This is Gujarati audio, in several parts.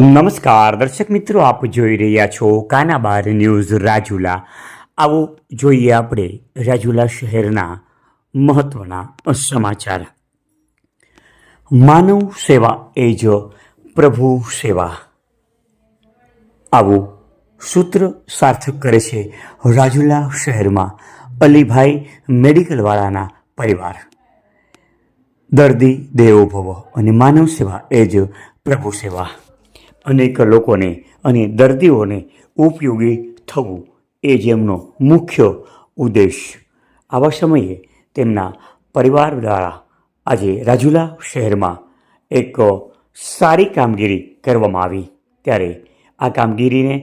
નમસ્કાર, દર્શક મિત્રો, આપ જોઈ રહ્યા છો કાનાબાર ન્યૂઝ રાજુલા. આવો જોઈએ આપણે રાજુલા શહેરના મહત્વના સમાચાર. માનવ સેવા એ જ પ્રભુ સેવા. આવું સૂત્ર સાર્થક કરે છે રાજુલા શહેરમાં અલીભાઈ મેડિકલવાળાના પરિવાર. દર્દી દેવો ભવ અને માનવ સેવા એ જ પ્રભુ સેવા. અનેક લોકોને અને દર્દીઓને ઉપયોગી થવું એ જ એમનો મુખ્ય ઉદ્દેશ. આવા સમયે તેમના પરિવાર દ્વારા આજે રાજુલા શહેરમાં એક સારી કામગીરી કરવામાં આવી. ત્યારે આ કામગીરીને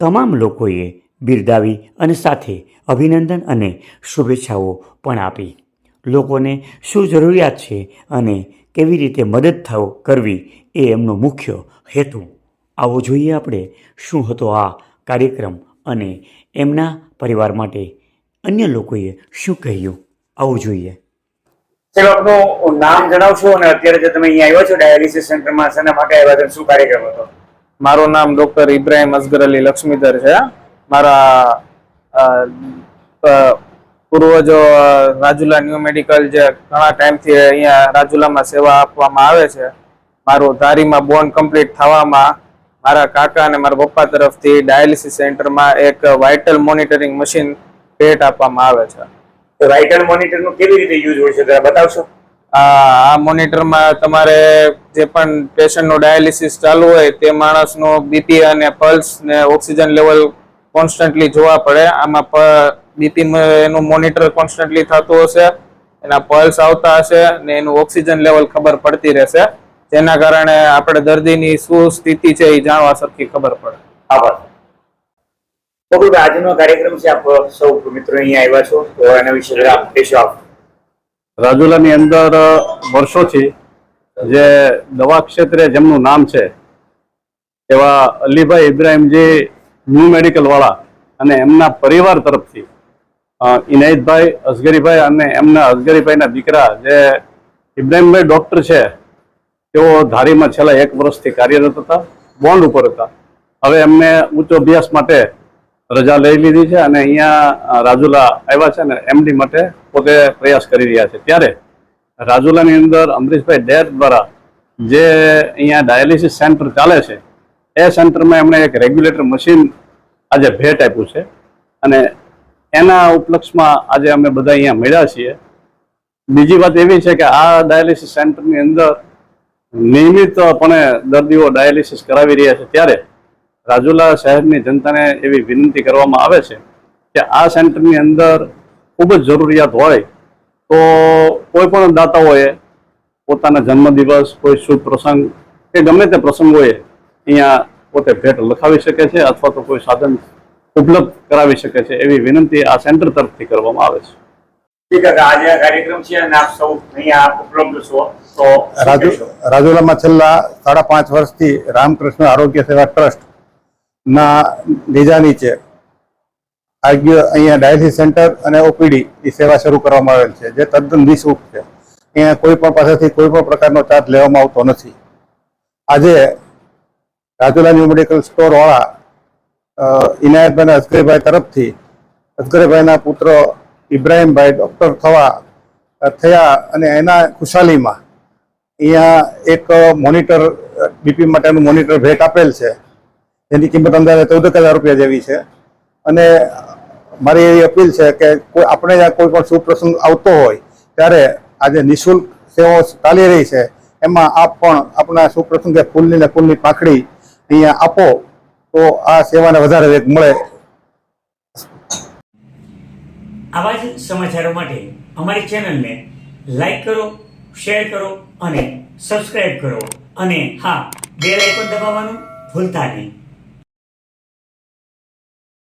તમામ લોકોએ બિરદાવી અને સાથે અભિનંદન અને શુભેચ્છાઓ પણ આપી. લોકોને શું જરૂરિયાત છે અને કેવી રીતે મદદ થાવ કરવી એ એમનો મુખ્ય હેતુ. આવો જોઈએ આપણે શું હતો આ કાર્યક્રમ અને એમના પરિવાર માટે અન્ય લોકોએ શું કહ્યું. આવું જોઈએ. ચલો આપનું નામ જણાવશો અને અત્યારે જે તમે અહીંયા આવ્યા છો ડાયાલિસિસ સેન્ટરમાં શેના માટે આવ્યા હતા શું કાર્યક્રમ હતો? મારું નામ ડૉક્ટર ઇબ્રાહિમ અસગર અલી લક્ષ્મીધર છે મારા પૂર્વજો રાજુલા ન્યૂ મેડિકલ જે ઘણા ટાઈમથી અહીંયા રાજુલામાં સેવા આપવામાં આવે છે મારું ધારીમાં બોન કમ્પ્લીટ થવામાં મારા કાકા અને મારા પપ્પા તરફથી ડાયાલિસિસ સેન્ટરમાં એક વાઇટલ મોનિટરિંગ મશીન ભેટ આપવામાં આવે છે. વાઇટલ મોનિટરનો કેવી રીતે યુઝ હોય છે જરા બતાવશો? આ આ મોનિટરમાં તમારે જે પણ પેશન્ટનું ડાયાલિસિસ ચાલુ હોય તે માણસનું બીપી અને પલ્સ ને ઓક્સિજન લેવલ કોન્સ્ટન્ટલી જોવા પડે. આમાં બીપી એનું મોનિટર કોન્સ્ટન્ટલી થતું હશે એના પલ્સ આવતા હશે ને એનું ઓક્સિજન લેવલ ખબર પડતી રહેશે. જેના કારણે આપણે દર્દીની શું સ્થિતિ છે એ જાણવા સરખી ખબર પડે. આભાર બકુલ આજનો કાર્યક્રમ છે આપ સૌ મિત્રો અહીંયા આવ્યા છો તો એના વિશે આપ કહેશો આપ. રાજુલાની અંદર વર્ષોથી જે દવા ક્ષેત્રે જેમનું નામ છે એવા અલીભાઈ ઇબ્રાહિમજી ન્યૂ મેડિકલ વાળા અને એમના પરિવાર તરફથી ઇનાયતભાઈ અસગરીભાઈ અને એમના અસગરીભાઈના દીકરા જે ઇબ્રાહિમભાઈ ડૉક્ટર છે, તેઓ ધારીમાં છેલ્લા એક વર્ષથી કાર્યરત હતા, બોન્ડ ઉપર હતા. હવે એમને ઉચ્ચ અભ્યાસ માટે રજા લઈ લીધી છે અને અહીંયા રાજુલા આવ્યા છે ને એમડી માટે પોતે પ્રયાસ કરી રહ્યા છે. ત્યારે રાજુલાની અંદર અમરીશભાઈ ડેર દ્વારા જે અહીંયા ડાયાલિસિસ સેન્ટર ચાલે છે, એ સેન્ટરમાં એમણે એક રેગ્યુલેટર મશીન આજે ભેટ આપ્યું છે અને એના ઉપલક્ષમાં આજે અમે બધા અહીંયા મળ્યા છીએ. બીજી વાત એવી છે કે આ ડાયાલિસિસ સેન્ટરની અંદર નિયમિતપણે દર્દીઓ ડાયાલિસિસ કરાવી રહ્યા છે. ત્યારે રાજુલા શહેરની જનતાને એવી વિનંતી કરવામાં આવે છે કે આ સેન્ટરની અંદર ખૂબ જ જરૂરિયાત હોય તો કોઈ પણ દાતાઓએ પોતાના જન્મદિવસ, કોઈ શુભ પ્રસંગ, કે ગમે તે પ્રસંગોએ અહીંયા પોતે ભેટ લખાવી શકે છે અથવા તો કોઈ સાધન ઉપલબ્ધ કરાવી શકે છે એવી વિનંતી આ સેન્ટર તરફથી કરવામાં આવે છે. ઠીક છે આજે આ કાર્યક્રમ છે અને આપ સૌ અહીંયા આપ ઉપલબ્ધ છો તો રાજુ રાજુલામાં છેલ્લા સાડા પાંચ વર્ષથી રામકૃષ્ણ આરોગ્ય સેવા ટ્રસ્ટ ના નેજા નીચે આરોગ્ય અહીંયા ડાયાલિસિસ સેન્ટર અને ઓપીડી એ સેવા શરૂ કરવામાં આવેલ છે જે તદ્દન નિઃશુલ્ક છે. અહીંયા કોઈ પણ પાસેથી કોઈ પણ પ્રકારનો ચાર્જ લેવામાં આવતો નથી. આજે રાજુલા ન્યુ મેડિકલ સ્ટોર વાળા અ, ઇનાયતભાઈ અને અસગરીભાઈ તરફથી. અસગરીભાઈના પુત્ર ઇબ્રાહીમભાઈ ડૉક્ટર થવા થયા અને એના ખુશાલીમાં અહીંયા એક મોનિટર બીપી માટેનું મોનિટર ભેટ આપેલ છે. જેની કિંમત અંદાજે ચૌદ હજાર રૂપિયા જેવી છે. અને મારી એવી અપીલ છે કે કોઈ, આપણે જ્યાં કોઈ પણ સુપ્રસંગ આવતો હોય, ત્યારે આજે નિઃશુલ્ક સેવાઓ ચાલી રહી છે, એમાં આપ પણ આપણા સુપ્રસંગે ફૂલની ને ફૂલની પાંખડી અહીંયા આપો. તો આ સેવાને વધારે વેગ મળે. આવા જ સમાચારો માટે અમારી ચેનલને લાઈક કરો, શેર કરો અને સબસ્ક્રાઇબ કરો. અને હા, બેલ આઇકોન દબાવવાનું ભૂલતા નહીં.